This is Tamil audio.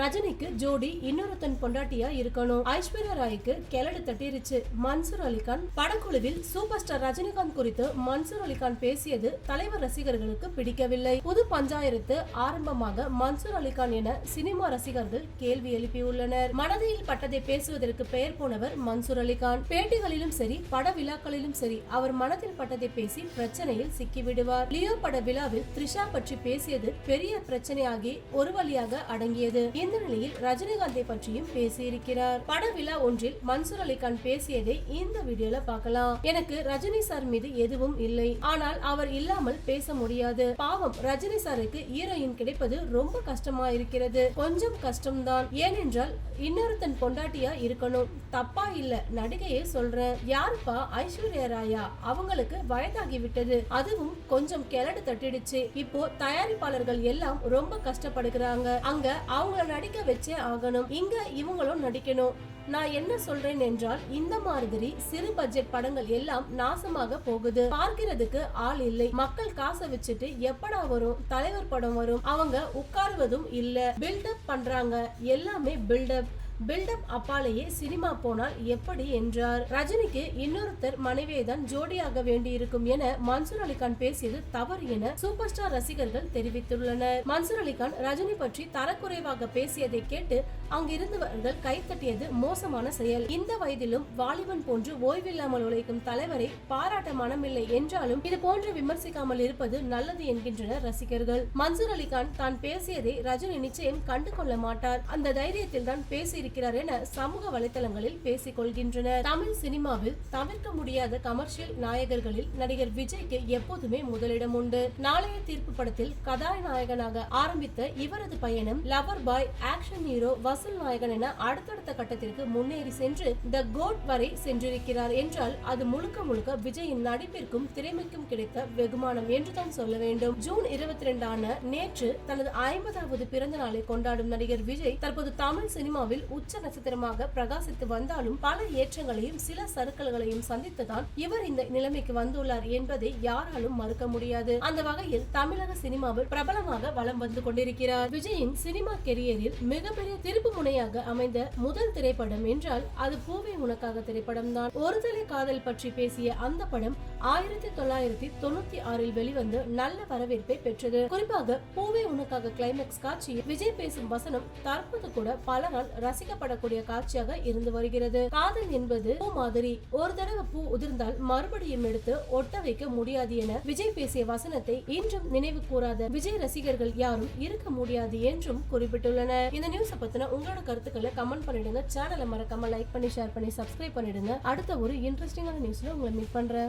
ரஜினிக்கு ஜோடி இன்னொருத்தன் பொண்டாட்டியா இருக்கணும். ஐஸ்வர்யா ராய்க்கு கிளடு தட்டிருச்சு. மன்சூர் அலிகான் படக்குழுவில் சூப்பர் ஸ்டார் ரஜினிகாந்த் குறித்து மன்சூர் அலிகான் பேசியது தலைவர் ரசிகர்களுக்கு பிடிக்கவில்லை. புது பஞ்சாயத்து ஆரம்பமாக மன்சூர் அலிகான் என சினிமா ரசிகர்கள் கேள்வி எழுப்பியுள்ளனர். மனதில் பட்டதை பேசுவதற்கு பெயர் போனவர் மன்சூர் அலிகான். பேட்டிகளிலும் சரி பட விழாக்களிலும் சரி அவர் மனதில் பட்டதை பேசி பிரச்சனையில் சிக்கிவிடுவார். லியோ பட விழாவில் த்ரிஷா பற்றி பேசியது பெரிய பிரச்சனையாகி ஒரு வழியாக அடங்கியது. இந்த நிலையில் ரஜினிகாந்தை பற்றியும் பேசியிருக்கிறார். பட விழா ஒன்றில் மன்சூர் அலிகான் பேசியதை இந்த வீடியோல பார்க்கலாம். எனக்கு ரஜினி சார் மீது எதுவும் இல்லை. ஆனால் அவர் இல்லாமல் பேச முடியாது. பாவம் ரஜினி சாருக்கு ஹீரோயின் கிடைப்பது ரொம்ப கஷ்டமா இருக்கிறது. கொஞ்சம் கஷ்டம்தான். ஏனென்றால் இன்னொருத்தன் பொண்டாட்டியா இருக்கணும். தப்பா இல்ல நடிகையே சொல்றேன். யாருப்பா? ஐஸ்வர்யா ராயா. அவங்களுக்கு வயதாகி விட்டது. அதுவும் கொஞ்சம் கிளடு தட்டிடுச்சு. இப்போ தயாரிப்பாளர்கள் எல்லாம் ரொம்ப கஷ்டப்படுகிறாங்க. அங்க அவங்கள நடிக்க வச்சே ஆகணும். இங்க இவங்களும் நடிக்கணும். நான் என்ன சொல்றேன் என்றால் இந்த மாதிரி சிறு பட்ஜெட் படங்கள் எல்லாம் நாசமாக போகுது. பார்க்கிறதுக்கு ஆள் இல்லை. மக்கள் காசை வச்சுட்டு எப்படா வரும்? தலைவர் படம் வரும். அவங்க உட்காருவதும் இல்ல. பில்டப் பண்றாங்க. எல்லாமே பில்டப் பில்டப் அப்பாலேயே சினிமா போனால் எப்படி என்றார். ரஜினிக்கு இன்னொருத்தர் மனைவியை தான் ஜோடியாக வேண்டியிருக்கும் என மன்சூர் அலிகான் பேசியது தவறு என சூப்பர் ஸ்டார் ரசிகர்கள் தெரிவித்துள்ளனர். மன்சூர் அலிகான் ரஜினி பற்றி தரக்குறைவாக பேசியதை கேட்டு அங்கிருந்தவர்கள் கைத்தட்டியது மோசமான செயல். இந்த வயதிலும் வாலிபன் போன்று ஓய்வில்லாமல் உழைக்கும் தலைவரை பாராட்ட மனமில்லை என்றாலும் இது போன்று விமர்சிக்காமல் இருப்பது நல்லது என்கின்றனர் ரசிகர்கள். மன்சூர் அலிகான் தான் பேசியதை ரஜினி நிச்சயம் கண்டு கொள்ள மாட்டார். அந்த தைரியத்தில் தான் பேசியிருக்கிறார். இருக்கிறார் என சமூக வலைதளங்களில் பேசிக் கொள்கின்றனர். தமிழ் சினிமாவில் தவிர்க்க முடியாத கமர்ஷியல் நாயகர்களில் நடிகர் விஜய்க்கு எப்போதுமே முதலிடம் உண்டு. நாளைய தீர்ப்பு படத்தில் கதாநாயகனாக ஆரம்பித்த இவரது பயணம் லவர் பாய் ஆக்ஷன் ஹீரோ வசூல் நாயகன் என அடுத்தடுத்த கட்டத்திற்கு முன்னேறி சென்று த கோட் வரை சென்றிருக்கிறார் என்றால் அது முழுக்க முழுக்க விஜயின் நடிப்பிற்கும் திறமைக்கும் கிடைத்த வெகுமானம் என்றுதான் சொல்ல வேண்டும். ஜூன் இருபத்தி ரெண்டான நேற்று தனது ஐம்பதாவது பிறந்த நாளை கொண்டாடும் நடிகர் விஜய் தற்போது தமிழ் சினிமாவில் உச்ச நட்சத்திரமாக பிரகாசித்து வந்தாலும் பல ஏற்றங்களையும் சில சறுக்கல்களையும் சந்தித்துதான் இவர் இந்த நிலைமைக்கு வந்துள்ளார் என்பதை யாராலும் மறுக்க முடியாது. அந்த வகையில் தமிழக சினிமாவில் பிரபலமாக வலம் வந்து கொண்டிருக்கிறார். விஜயின் சினிமா கெரியரில் மிகப்பெரிய திருப்பு முனையாக அமைந்த முதல் திரைப்படம் என்றால் அது பூவே உனக்காக திரைப்படம் தான் ஒருதலை காதல் பற்றி பேசிய அந்த படம் ஆயிரத்தி தொள்ளாயிரத்தி தொண்ணூத்தி ஆறில் வெளிவந்து நல்ல வரவேற்பை பெற்றது. குறிப்பாக பூவே உனக்காக கிளைமேக்ஸ் காட்சி விஜய் பேசும் வசனம் தற்போது கூட பலரால் ரசிக்கப்படக்கூடிய காட்சியாக இருந்து வருகிறது. காதல் என்பது பூ மாதிரி. ஒரு தடவை பூ உதிர்ந்தால் மறுபடியும் எடுத்து ஒட்ட வைக்க முடியாது என விஜய் பேசிய வசனத்தை இன்றும் நினைவு கூறாத விஜய் ரசிகர்கள் யாரும் இருக்க முடியாது என்றும் குறிப்பிட்டுள்ளனர். இந்த நியூஸை பத்தின உங்களோட கருத்துக்களை கமெண்ட் பண்ணிடுங்க. சேனலை மறக்காம லைக் பண்ணி ஷேர் பண்ணி சப்ஸ்கிரைப் பண்ணிடுங்க. அடுத்த ஒரு இன்ட்ரெஸ்டிங்கான நியூஸ்ல உங்களை மீட் பண்றேன்.